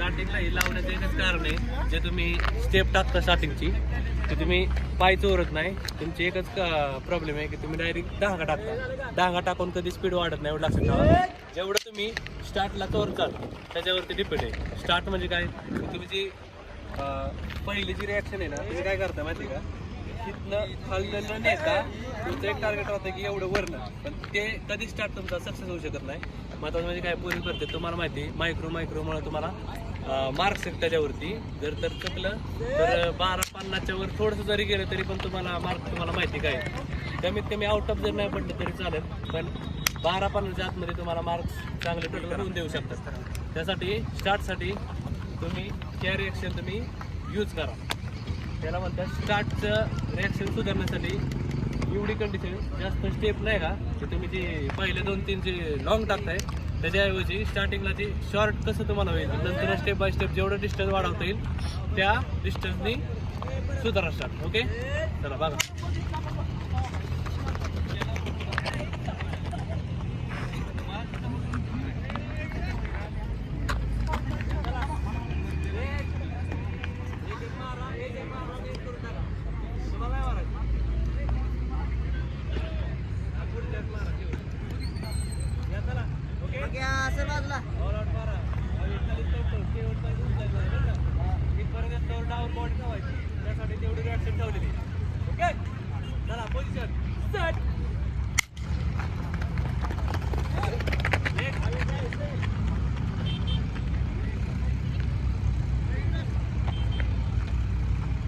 स्टार्टिंगला हे लावण्याचं एकच कारण आहे जे तुम्ही स्टेप टाकता स्टार्टिंगची ते तुम्ही पाय चोरत नाही. तुमची एकच प्रॉब्लेम आहे की तुम्ही डायरेक्ट डांगा टाकता. डांगा टाकून कधी स्पीड वाढत नाही एवढं लक्षात ठेवा. जेवढं तुम्ही स्टार्टला चोरताल त्याच्यावरती डिपेंड आहे. स्टार्ट म्हणजे काय? तुम्ही जी पहिली जी रिॲक्शन आहे ना तुम्ही काय करता माहिती आहे का? तिथनं खाल्लं न नेता तुमचं एक टार्गेट राहतं की एवढं वरनं. पण ते कधी स्टार्ट तुमचा सक्सेस होऊ शकत नाही. महत्वाचं म्हणजे काय पूर्वी करते तुम्हाला माहिती मायक्रो मायक्रोमुळे तुम्हाला मार्क्स आहेत त्याच्यावरती. जर तर चुकलं तर बारा पन्नासच्या वर थोडंसं जरी गेलं तरी पण तुम्हाला मार्क तुम्हाला माहिती काय कमीत कमी आउट ऑफ जर नाही पडलं तरी चालेल पण बारा पन्नासच्या आतमध्ये तुम्हाला मार्क्स चांगले टोटल करून देऊ शकतात. त्यासाठी स्टार्टसाठी तुम्ही कॅरिएक्शन तुम्ही यूज करा. त्याला म्हणतात स्टार्टचं रिॲक्शन सुधारण्यासाठी एवढी कंडिशन जास्त स्टेप नाही का? तर तुम्ही जे पहिले दोन तीन जे लॉंग टाकताय त्याच्याऐवजी स्टार्टिंगला जे शॉर्ट कसं तुम्हाला होईल? नंतर स्टेप बाय स्टेप जेवढं डिस्टन्स वाढवता येईल त्या डिस्टन्सनी सुधारा स्टार्ट ओके चला बघा. त्यासाठी तेवढी रिॲक्शन ठेवलेली. ओके चला पोझिशन सेट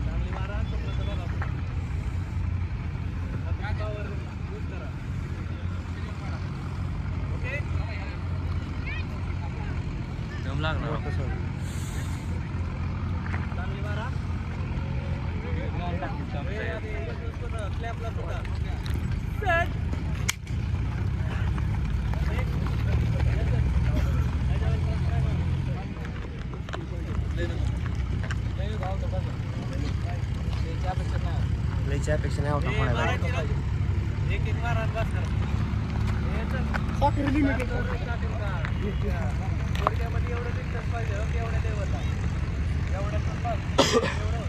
चांगली मारा स्वप्नाचं बघा हातावर use करा. ओके दम लागणार लयच्या अपेक्षा नाही होता. एक एक मारा आणि बस करा हे एवढं distance पाहिजे हो, एवढ्या level एवढं